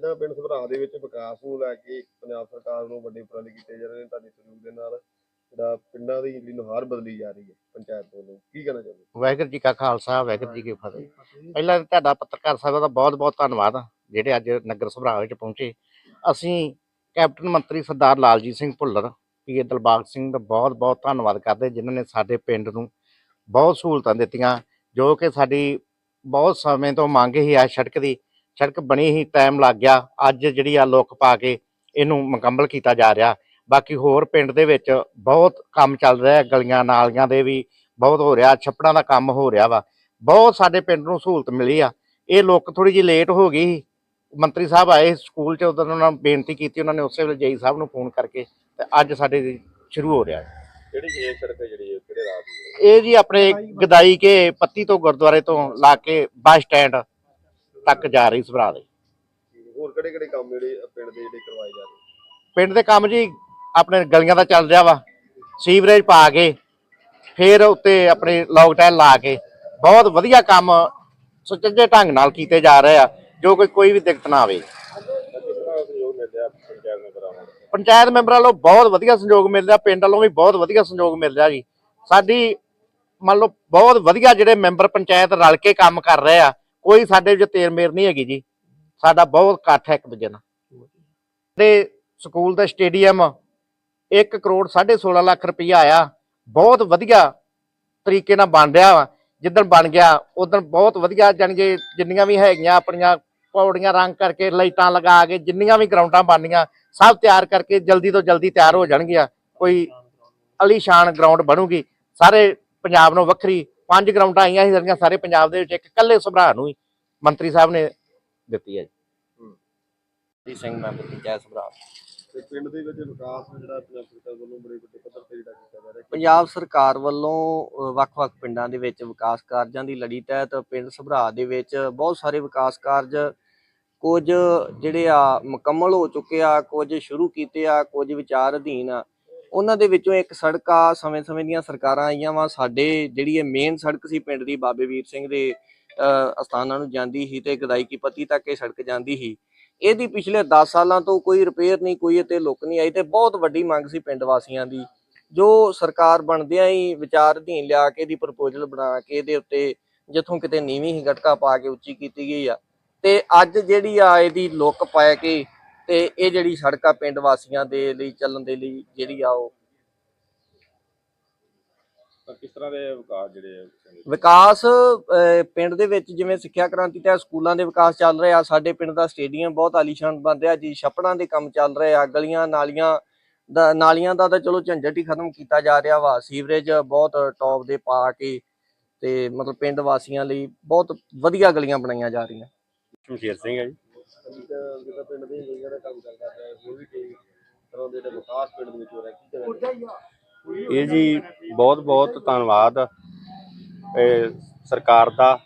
ਜਿੱਦਾਂ ਪਿੰਡ ਸਭਰਾ ਦੇ ਵਿੱਚ ਵਿਕਾਸ ਨੂੰ ਲੈ ਕੇ ਪੰਜਾਬ ਸਰਕਾਰ ਨੂੰ ਵੱਡੇ ਉਪਰਾਲੇ ਕੀਤੇ ਜਾ ਰਹੇ ਨੇ ਤੁਹਾਡੇ ਸਹਿਯੋਗ ਦੇ ਨਾਲ, ਜਿਹੜਾ ਪਿੰਡਾਂ ਦੀ ਜਿਹੜੀ ਬਦਲੀ ਜਾ ਰਹੀ ਹੈ ਪੰਚਾਇਤ ਵੱਲੋਂ, ਕੀ ਕਹਿਣਾ ਚਾਹੁੰਦੇ ਵਾਹਿਗੁਰੂ ਜੀ ਕਾ ਖਾਲਸਾ, ਵਾਹਿਗੁਰੂ ਜੀ ਕੀ ਫਤਿਹ। ਪਹਿਲਾਂ ਤਾਂ ਤੁਹਾਡਾ ਪੱਤਰਕਾਰ ਸਾਹਿਬ ਦਾ ਬਹੁਤ ਬਹੁਤ ਧੰਨਵਾਦ, ਜਿਹੜੇ ਅੱਜ ਨਗਰ ਸਭਰਾ ਵਿੱਚ ਪਹੁੰਚੇ। ਅਸੀਂ ਕੈਪਟਨ ਮੰਤਰੀ ਸਰਦਾਰ ਲਾਲਜੀਤ ਸਿੰਘ ਭੁੱਲਰ, ਪੀਏ ਦਿਲਬਾਗ ਸਿੰਘ ਦਾ ਬਹੁਤ ਬਹੁਤ ਧੰਨਵਾਦ ਕਰਦੇ, ਜਿਨ੍ਹਾਂ ਨੇ ਸਾਡੇ ਪਿੰਡ ਨੂੰ ਬਹੁਤ ਸਹੂਲਤਾਂ ਦਿੱਤੀਆਂ, ਜੋ ਕਿ ਸਾਡੀ ਬਹੁਤ ਸਮੇਂ ਤੋਂ ਮੰਗ ਹੀ ਆ ਸੜਕ ਦੀ। ਸੜਕ ਬਣੀ ਹੀ ਟਾਈਮ ਲੱਗ ਗਿਆ ਅੱਜ ਜਿਹੜੀ ਆ ਲੁੱਕ ਪਾ ਕੇ ਇਹਨੂੰ ਮੁਕੰਮਲ ਕੀਤਾ ਜਾ ਰਿਹਾ ਬਾਕੀ ਹੋਰ ਪਿੰਡ ਦੇ ਵਿੱਚ ਬਹੁਤ ਕੰਮ ਚੱਲ ਰਿਹਾ ਗਲੀਆਂ ਨਾਲੀਆਂ ਦੇ ਵੀ ਬਹੁਤ ਹੋ ਰਿਹਾ ਛੱਪੜਾਂ ਦਾ ਕੰਮ ਹੋ ਰਿਹਾ ਵਾ ਬਹੁਤ ਸਾਡੇ ਪਿੰਡ ਨੂੰ ਸਹੂਲਤ ਮਿਲੀ ਆ ਇਹ ਲੋਕ ਥੋੜੀ ਜਿਹੀ ਲੇਟ ਹੋ ਗਈ। ਮੰਤਰੀ ਸਾਹਿਬ ਆਏ ਸਕੂਲ ਚ ਉਦੋਂ ਉਹਨਾਂ ਨੂੰ ਬੇਨਤੀ ਕੀਤੀ ਉਹਨਾਂ ਨੇ ਉਸੇ ਵੇਲੇ ਜੇਈ ਸਾਹਿਬ ਨੂੰ ਫੋਨ ਕਰਕੇ ਤੇ ਅੱਜ ਸਾਡੇ ਸ਼ੁਰੂ ਹੋ ਰਿਹਾ ਹੈ। ਕਿਹੜੀ ਇਹ ਸੜਕ ਜਿਹੜੀ ਕਿਹੜੇ ਰਾਹ ਦੀ? ਇਹ ਜੀ ਆਪਣੇ ਗਦਾਈ ਕੇ ਪੱਤੀ ਤੋਂ ਗੁਰਦੁਆਰੇ ਤੋਂ ਲਾ ਕੇ ਬੱਸ ਸਟੈਂਡ ਤੱਕ ਜਾ ਰਹੀ ਸਭਰਾ ਦੇ। ਹੋਰ ਕਿਹੜੇ ਕਿਹੜੇ ਕੰਮ ਜਿਹੜੇ ਪਿੰਡ ਦੇ ਜਿਹੜੇ ਕਰਵਾਏ ਜਾ ਰਹੇ? ਪਿੰਡ ਦੇ ਕੰਮ ਜੀ ਆਪਣੇ ਗਲੀਆਂ ਦਾ ਚੱਲ ਰਿਹਾ ਵਾ। ਸੀਵਰੇਜ ਪਾ ਕੇ ਫਿਰ ਉੱਤੇ ਆਪਣੇ ਲੌਕ ਟਾਇਲ ਲਾ ਕੇ ਬਹੁਤ ਵਧੀਆ ਕੰਮ ਸੁਚੱਜੇ ਢੰਗ ਨਾਲ ਕੀਤੇ ਜਾ ਰਹੇ ਆ ਜੋ ਕੋਈ ਕੋਈ ਵੀ ਦਿੱਕਤ ਨਾ ਆਵੇ। ਸਹਿਯੋਗ ਪੰਚਾਇਤ ਮੈਂਬਰਾਂ ਨੂੰ? ਵੱਲੋਂ ਬਹੁਤ ਵਧੀਆ ਸੰਯੋਗ ਮਿਲ ਰਿਹਾ ਪਿੰਡ ਵੱਲੋਂ ਵੀ ਬਹੁਤ ਵਧੀਆ ਸੰਯੋਗ ਮਿਲ ਰਿਹਾ ਜੀ। ਸਾਡੀ ਮੰਨ ਲਓ ਬਹੁਤ ਵਧੀਆ ਜਿਹੜੇ ਮੈਂਬਰ ਪੰਚਾਇਤ ਰਲ ਕੇ ਕੰਮ ਕਰ ਰਹੇ ਆ ਕੋਈ ਸਾਡੇ ਵਿੱਚ ਤੇਰ ਮੇਰ ਨਹੀਂ ਹੈਗੀ ਜੀ। ਸਾਡਾ ਬਹੁਤ ਇਕੱਠ ਹੈ ਇੱਕ ਦੂਜੇ ਨਾਲ। ਤੇ ਸਕੂਲ ਦਾ ਸਟੇਡੀਅਮ 1 ਕਰੋੜ 16.5 ਲੱਖ ਰੁਪਈਆ ਆਇਆ। ਬਹੁਤ ਵਧੀਆ ਤਰੀਕੇ ਨਾਲ ਬਣ ਰਿਹਾ ਵਾ। ਜਿੱਦਣ ਬਣ ਗਿਆ ਉਦੋਂ ਬਹੁਤ ਵਧੀਆ ਜਾਣਗੇ ਜਿੰਨੀਆਂ ਵੀ ਹੈਗੀਆਂ ਆਪਣੀਆਂ ਪੌੜੀਆਂ ਰੰਗ ਕਰਕੇ ਲਾਈਟਾਂ ਲਗਾ ਕੇ ਜਿੰਨੀਆਂ ਵੀ ਗਰਾਊਂਡਾਂ ਬਣਨੀਆਂ, ਸਭ ਤਿਆਰ ਕਰਕੇ ਜਲਦੀ ਤੋਂ ਜਲਦੀ ਤਿਆਰ ਹੋ ਜਾਣਗੀਆਂ। ਕੋਈ ਅਲੀਸ਼ਾਨ ਗਰਾਊਂਡ ਬਣੂਗੀ। ਸਾਰੇ ਪੰਜਾਬ ਨੂੰ ਵੱਖਰੀ ਪੰਜ ਗਰਾਊਂਡਾਂ ਆਈਆਂ ਸੀ ਸਾਡੀਆਂ ਸਾਰੇ ਪੰਜਾਬ ਦੇ ਵਿੱਚ ਇੱਕ ਇਕੱਲੇ ਸਭਰਾ ਨੂੰ ਹੀ ਮੰਤਰੀ ਸਾਹਿਬ ਨੇ ਦਿੱਤੀ ਹੈ ਜੀ। ਸਿੰਘ ਮੈਂਬਰ ਪੰਚਾਇਤ ਸਭਰਾ। ਤੇ ਪਿੰਡ ਦੇ ਵਿੱਚ ਵਿਕਾਸ ਜਿਹੜਾ ਪੰਜਾਬ ਸਰਕਾਰ ਵੱਲੋਂ ਬੜੇ ਵੱਡੇ ਪੱਧਰ ਤੇ ਜਿਹੜਾ ਕੀਤਾ ਜਾ ਰਿਹਾ ਪੰਜਾਬ ਸਰਕਾਰ ਵੱਲੋਂ ਵੱਖ-ਵੱਖ ਪਿੰਡਾਂ ਦੇ ਵਿੱਚ ਵਿਕਾਸ ਕਾਰਜਾਂ ਦੀ ਲੜੀ ਤਹਿਤ ਪਿੰਡ ਸਭਰਾ ਦੇ ਵਿੱਚ ਬਹੁਤ ਸਾਰੇ ਵਿਕਾਸ ਕਾਰਜ ਕੁਝ ਜਿਹੜੇ ਆ ਮੁਕੰਮਲ ਹੋ ਚੁੱਕੇ ਆ ਕੁਝ ਸ਼ੁਰੂ ਕੀਤੇ ਆ ਕੁਝ ਵਿਚਾਰ ਅਧੀਨ ਆ। ਉਹਨਾਂ ਦੇ ਵਿੱਚੋਂ ਇੱਕ ਸੜਕ ਆ, ਸਮੇਂ-ਸਮੇਂ ਦੀਆਂ ਸਰਕਾਰਾਂ ਆਈਆਂ ਵਾ। ਸਾਡੇ ਜਿਹੜੀ ਇਹ ਮੇਨ ਸੜਕ ਸੀ ਪਿੰਡ ਦੀ, ਬਾਬੇ ਵੀਰ ਸਿੰਘ ਦੇ ਅਸਥਾਨਾਂ ਨੂੰ ਜਾਂਦੀ ਸੀ ਤੇ ਗਦਾਈ ਕੀ ਪੱਤੀ ਤੱਕ ਇਹ ਸੜਕ ਜਾਂਦੀ ਸੀ। ਇਹਦੀ ਪਿਛਲੇ 10 ਸਾਲਾਂ ਤੋਂ ਕੋਈ ਰਿਪੇਅਰ ਨਹੀਂ, ਕੋਈ ਤੇ ਲੁੱਕ ਨਹੀਂ ਆਈ ਤੇ ਬਹੁਤ ਵੱਡੀ ਮੰਗ ਸੀ ਪਿੰਡ ਵਾਸੀਆਂ ਦੀ। ਜੋ ਸਰਕਾਰ ਬਣਦਿਆਂ ਹੀ ਵਿਚਾਰ ਅਧੀਨ ਲਿਆ ਕੇ ਇਹਦੀ ਪ੍ਰਪੋਜ਼ਲ ਬਣਾ ਕੇ ਇਹਦੇ ਉੱਤੇ ਜਿੱਥੋਂ ਕਿਤੇ ਨੀਵੀਂ ਹੀ ਗਟਕਾ ਪਾ ਕੇ ਉੱਚੀ ਕੀਤੀ ਗਈ ਆ। ਤੇ ਅੱਜ ਜਿਹੜੀ ਆ ਇਹਦੀ ਲੁੱਕ ਪਾ ਕੇ ਤੇ ਇਹ ਜਿਹੜੀ ਸੜਕ ਆ ਪਿੰਡ ਵਾਸੀਆਂ ਦੇ ਲਈ ਚੱਲਣ ਦੇ ਲਈ ਜਿਹੜੀ ਆ ਉਹ ਤਾਂ ਕਿਸ ਤਰ੍ਹਾਂ ਦੇ ਵਿਕਾਸ ਜਿਹੜੇ ਆ? ਵਿਕਾਸ ਅਹ, ਪਿੰਡ ਦੇ ਵਿੱਚ ਜਿਵੇਂ ਸਿੱਖਿਆ ਕ੍ਰਾਂਤੀ ਤਹਿਤ ਸਕੂਲਾਂ ਦੇ ਵਿਕਾਸ ਚੱਲ ਰਿਹਾ ਸਾਡੇ ਪਿੰਡ ਦਾ ਸਟੇਡੀਅਮ ਬਹੁਤ ਆਲੀਸ਼ਾਨ ਬਣ ਰਿਹਾ ਜੀ ਛੱਪੜਾਂ ਦੇ ਕੰਮ ਚੱਲ ਰਹੇ ਆ ਗਲੀਆਂ ਨਾਲੀਆਂ ਦਾ ਨਾਲੀਆਂ ਦਾ ਤਾਂ ਚਲੋ ਝੰਡਟ ਹੀ ਖਤਮ ਕੀਤਾ ਜਾ ਰਿਹਾ ਵਾ ਸੀਵਰੇਜ ਬਹੁਤ ਟੌਪ ਦੇ ਪਾ ਕੇ ਤੇ ਮਤਲਬ ਪਿੰਡ ਵਾਸੀਆਂ ਲਈ ਬਹੁਤ ਵਧੀਆ ਗਲੀਆਂ ਬਣਾਈਆਂ ਜਾ ਰਹੀਆਂ ਸ਼ਮਸ਼ੇਰ ਸਿੰਘ ਹੈ ਜੀ ਜਿੱਦਾਂ ਜਿੱਦਾਂ ਪਿੰਡ ਦੇ ਜਿਹੜੀਆਂ ਦਾ ਕੰਮ ਚੱਲਦਾ ਪਿਆ ਹੋਰ ਵੀ ਕਈ ਤਰ੍ਹਾਂ ਦੇ ਜਿਹੜੇ ਵਿਕਾਸ ਪਿੰਡ ਦੇ ਵਿੱਚ ਹੋ ਰਿਹਾ ਕੀ ਕਹਿਣਾ ਇਹ ਜੀ ਬਹੁਤ ਬਹੁਤ ਧੰਨਵਾਦ ਇਹ ਸਰਕਾਰ ਦਾ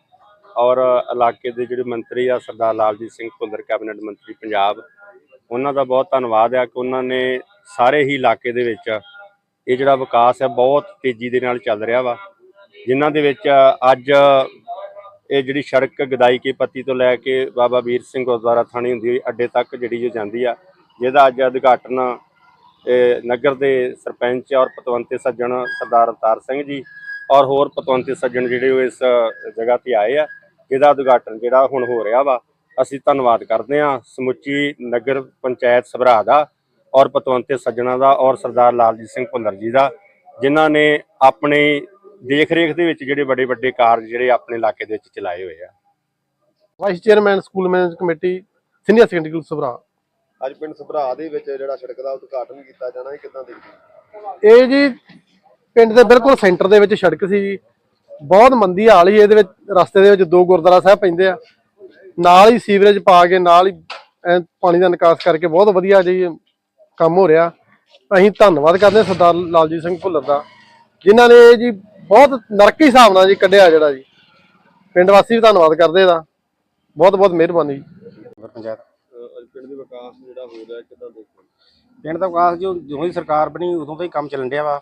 ਔਰ ਇਲਾਕੇ ਦੇ ਜਿਹੜੇ ਮੰਤਰੀ ਆ ਸਰਦਾਰ ਲਾਲਜੀਤ ਸਿੰਘ ਭੁੱਲਰ ਕੈਬਨਿਟ ਮੰਤਰੀ ਪੰਜਾਬ ਉਹਨਾਂ ਦਾ ਬਹੁਤ ਧੰਨਵਾਦ ਆ ਕਿ ਉਹਨਾਂ ਨੇ ਸਾਰੇ ਹੀ ਇਲਾਕੇ ਦੇ ਵਿੱਚ ਇਹ ਜਿਹੜਾ ਵਿਕਾਸ ਹੈ ਬਹੁਤ ਤੇਜ਼ੀ ਦੇ ਨਾਲ ਚੱਲ ਰਿਹਾ ਵਾ ਜਿਨ੍ਹਾਂ ਦੇ ਵਿੱਚ ਅੱਜ ਇਹ ਜਿਹੜੀ ਸੜਕ ਗਦਾਈ ਕੀ ਪੱਤੀ ਤੋਂ ਲੈ ਕੇ ਬਾਬਾ ਵੀਰ ਸਿੰਘ ਗੁਰਦੁਆਰਾ ਥਾਣੀ ਹੁੰਦੀ ਹੋਈ ਅੱਡੇ ਤੱਕ ਜਿਹੜੀ ਜੋ ਜਾਂਦੀ ਆ, ਜਿਹਦਾ ਅੱਜ ਉਦਘਾਟਨ ਨਗਰ ਦੇ ਸਰਪੰਚ ਔਰ ਪਤਵੰਤੇ ਸੱਜਣ ਸਰਦਾਰ ਅਵਤਾਰ ਸਿੰਘ ਜੀ ਔਰ ਹੋਰ ਪਤਵੰਤੇ ਸੱਜਣ ਜਿਹੜੇ ਉਹ ਇਸ ਜਗ੍ਹਾ ਤੇ ਆਏ ਆ, ਜਿਹਦਾ ਉਦਘਾਟਨ ਜਿਹੜਾ ਹੁਣ ਹੋ ਰਿਹਾ ਵਾ, ਅਸੀਂ ਧੰਨਵਾਦ ਕਰਦੇ ਹਾਂ ਸਮੁੱਚੀ ਨਗਰ ਪੰਚਾਇਤ ਸਭਰਾ ਦਾ ਔਰ ਪਤਵੰਤੇ ਸੱਜਣਾ ਦਾ ਔਰ ਸਰਦਾਰ ਲਾਲਜੀਤ ਸਿੰਘ ਭੁੱਲਰ ਜੀ ਦਾ, ਜਿਨ੍ਹਾਂ ਨੇ ਆਪਣੀ ਦੇਖ ਰੇਖ ਦੇ ਵਿੱਚ ਜਿਹੜੇ ਵੱਡੇ ਵੱਡੇ ਕਾਰਜ ਜਿਹੜੇ ਆਪਣੇ ਇਲਾਕੇ ਦੇ ਵਿੱਚ ਚਲਾਏ ਹੋਏ ਆ। Vice chairman school management committee senior secondary school Sabhra ਅੱਜ ਪਿੰਡ ਸਭਰਾ ਦੇ ਵਿੱਚ ਜਿਹੜਾ ਸੜਕ ਦਾ ਉਦਘਾਟਨ ਕੀਤਾ ਜਾਣਾ ਇਹ ਕਿੱਦਾਂ ਦੇਖਦੇ ਇਹ ਜੀ ਪਿੰਡ ਦੇ ਬਿਲਕੁਲ ਸੈਂਟਰ ਦੇ ਵਿੱਚ ਸੜਕ ਸੀ ਜੀ। ਬਹੁਤ ਮੰਦੀ ਹਾਲ ਸੀ ਇਹਦੇ ਵਿੱਚ ਰਸਤੇ ਦੇ ਵਿੱਚ ਦੋ ਗੁਰਦੁਆਰਾ ਸਾਹਿਬ ਪੈਂਦੇ ਆ। ਨਾਲ ਹੀ ਸੀਵਰੇਜ ਪਾ ਕੇ ਨਾਲ ਹੀ ਪਾਣੀ ਦਾ ਨਿਕਾਸ ਕਰਕੇ ਬਹੁਤ ਵਧੀਆ ਜੀ ਕੰਮ ਹੋ ਰਿਹਾ। ਅਸੀਂ ਧੰਨਵਾਦ ਕਰਦੇ ਹਾਂ ਸਰਦਾਰ ਲਾਲਜੀਤ ਸਿੰਘ ਭੁੱਲਰ ਦਾ ਜਿਨ੍ਹਾਂ ਨੇ ਇਹ ਜੀ ਬਹੁਤ ਨਰਕੀ ਹਿਸਾਬ ਨਾਲ ਜੀ ਕੱਢਿਆ ਜਿਹੜਾ ਜੀ। ਪਿੰਡ ਵਾਸੀ ਵੀ ਧੰਨਵਾਦ ਕਰਦੇ ਇਹਦਾ। ਬਹੁਤ ਬਹੁਤ ਮਿਹਰਬਾਨੀ ਜੀ। ਪੰਚਾਇਤ। ਅੱਜ ਪਿੰਡ ਦੇ ਵਿਕਾਸ ਜਿਹੜਾ ਹੋ ਰਿਹਾ ਕਿੱਦਾਂ ਦੇਖਦੇ ਪਿੰਡ ਦਾ ਵਿਕਾਸ ਜੋ ਜਦੋਂ ਦੀ ਸਰਕਾਰ ਬਣੀ ਉਦੋਂ ਤੋਂ ਹੀ ਕੰਮ ਚੱਲਣ ਡਿਆ ਵਾ।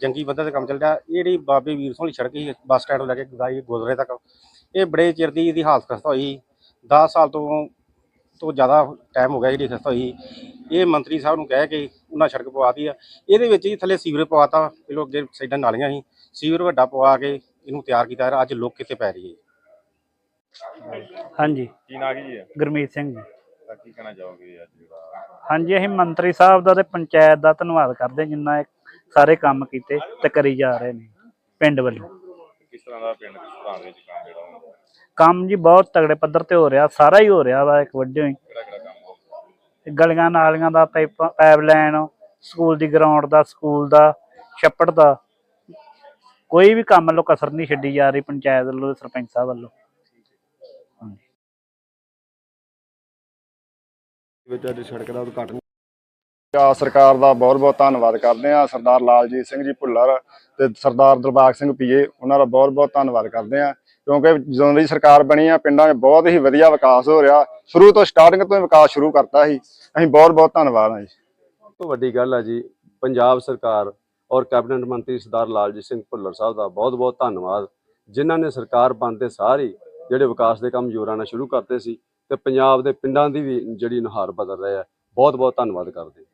ਜੰਗੀ ਬੰਦੇ ਤੇ ਕੰਮ ਚੱਲ ਰਿਹਾ। ਇਹ ਜਿਹੜੀ ਬਾਬੇ ਵੀਰ ਵਾਲੀ ਸੜਕ ਸੀ ਬੱਸ ਸਟੈਂਡ ਤੋਂ ਲੈ ਕੇ ਗਦਾਈ ਗੁਰਦੁਆਰੇ ਤੱਕ ਇਹ ਬੜੇ ਚਿਰ ਦੀ ਇਹਦੀ ਹਾਲਤ ਖਸਤਾ ਹੋਈ। 10 ਸਾਲ ਤੋਂ ਤੋਂ ਜ਼ਿਆਦਾ ਟਾਈਮ ਹੋ ਗਿਆ ਜਿਹੜੀ ਸਸਤਾ ਹੋਈ। ਇਹ ਮੰਤਰੀ ਸਾਹਿਬ ਨੂੰ ਕਹਿ ਕੇ ਉਹਨਾਂ ਸੜਕ ਪਵਾਤੀ ਆ। ਇਹਦੇ ਵਿੱਚ ਹੀ ਥੱਲੇ ਸੀਵਰੇਜ ਪਵਾਤਾ ਪਹਿਲੋਂ ਅੱਗੇ ਸਾਈਡਾਂ ਨਾਲੀਆਂ ਸੀ। ਸੀਵਰ ਵੱਡਾ ਪਵਾ ਕੇ ਇਹਨੂੰ ਤਿਆਰ ਕੀਤਾ ਅੱਜ ਲੋਕ ਕਿੱਥੇ ਪੈ ਰਹੀ ਹੈ ਹਾਂਜੀ। ਕੀ ਨਾਂ ਕੀ ਹੈ ਗੁਰਮੀਤ ਸਿੰਘ ਜੀ। ਕੀ ਕਹਿਣਾ ਚਾਹੋਗੇ ਅੱਜ ਜਿਹੜਾ? ਹਾਂਜੀ ਅਸੀਂ ਮੰਤਰੀ ਸਾਹਿਬ ਦਾ ਤੇ ਪੰਚਾਇਤ ਦਾ ਧੰਨਵਾਦ ਕਰਦੇ ਜਿੰਨਾ ਇਹ ਸਾਰੇ ਕੰਮ ਕੀਤੇ ਤੇ ਕਰੀ ਜਾ ਰਹੇ ਨੇ ਪਿੰਡ ਵੱਲੋਂ। ਕਿਸ ਤਰ੍ਹਾਂ ਦਾ ਪਿੰਡ ਵਿੱਚ ਕੰਮ ਜਿਹੜਾ ਹੁੰਦਾ? ਕੰਮ ਜੀ ਬਹੁਤ ਤਗੜੇ ਪੱਧਰ ਤੇ ਹੋ ਰਿਹਾ ਸਾਰਾ ਹੀ ਹੋ ਰਿਹਾ ਵਾ ਇੱਕ ਵੱਡੇ ਹੀ। ਗਲੀਆਂ ਨਾਲੀਆਂ ਦਾ ਪਾਈਪ ਪਾਈਪਲਾਈਨ ਸਕੂਲ ਦੀ ਗਰਾਊਂਡ ਦਾ ਸਕੂਲ ਦਾ ਛੱਪੜ ਦਾ। ਕੋਈ ਵੀ ਕੰਮ ਵੱਲੋਂ ਕਸਰ ਨਹੀਂ ਛੱਡੀ ਜਾ ਰਹੀ ਪੰਚਾਇਤ ਵੱਲੋਂ ਤੇ ਸਰਪੰਚ ਸਾਹਿਬ ਵੱਲੋਂ। ਵਿੱਚ ਅੱਜ ਸੜਕ ਦਾ ਉਦਘਾਟਨ ਆ ਸਰਕਾਰ ਦਾ ਬਹੁਤ ਬਹੁਤ ਧੰਨਵਾਦ ਕਰਦੇ ਆ ਸਰਦਾਰ ਲਾਲਜੀਤ ਸਿੰਘ ਜੀ ਭੁੱਲਰ ਤੇ ਸਰਦਾਰ ਦਿਲਬਾਗ ਸਿੰਘ ਪੀਏ, ਉਹਨਾਂ ਦਾ ਬਹੁਤ ਬਹੁਤ ਧੰਨਵਾਦ ਕਰਦੇ ਆ ਕਿਉਂਕਿ ਜਦੋਂ ਦੀ ਸਰਕਾਰ ਬਣੀ ਆ, ਪਿੰਡਾਂ 'ਚ ਬਹੁਤ ਹੀ ਵਧੀਆ ਵਿਕਾਸ ਹੋ ਰਿਹਾ। ਸ਼ੁਰੂ ਤੋਂ ਸਟਾਰਟਿੰਗ ਤੋਂ ਹੀ ਵਿਕਾਸ ਸ਼ੁਰੂ ਕਰਤਾ ਸੀ। ਅਸੀਂ ਬਹੁਤ ਬਹੁਤ ਧੰਨਵਾਦ ਆ ਜੀ। ਸਭ ਤੋਂ ਵੱਡੀ ਗੱਲ ਹੈ ਜੀ, ਪੰਜਾਬ ਸਰਕਾਰ ਔਰ ਕੈਬਨਿਟ ਮੰਤਰੀ ਸਰਦਾਰ ਲਾਲਜੀਤ ਸਿੰਘ ਭੁੱਲਰ ਸਾਹਿਬ ਦਾ ਬਹੁਤ-ਬਹੁਤ ਧੰਨਵਾਦ। ਜਿਨ੍ਹਾਂ ਨੇ ਸਰਕਾਰ ਬਣਦੇ ਸਾਰੀ ਜਿਹੜੇ ਵਿਕਾਸ ਦੇ ਕੰਮ ਜੋਰਾਂ ਨਾਲ ਸ਼ੁਰੂ ਕਰਤੇ ਸੀ ਤੇ ਪੰਜਾਬ ਦੇ ਪਿੰਡਾਂ ਦੀ ਵੀ ਜਿਹੜੀ ਨੁਹਾਰ ਬਦਲ ਰਹੇ ਆ ਬਹੁਤ-ਬਹੁਤ ਧੰਨਵਾਦ ਕਰਦੇ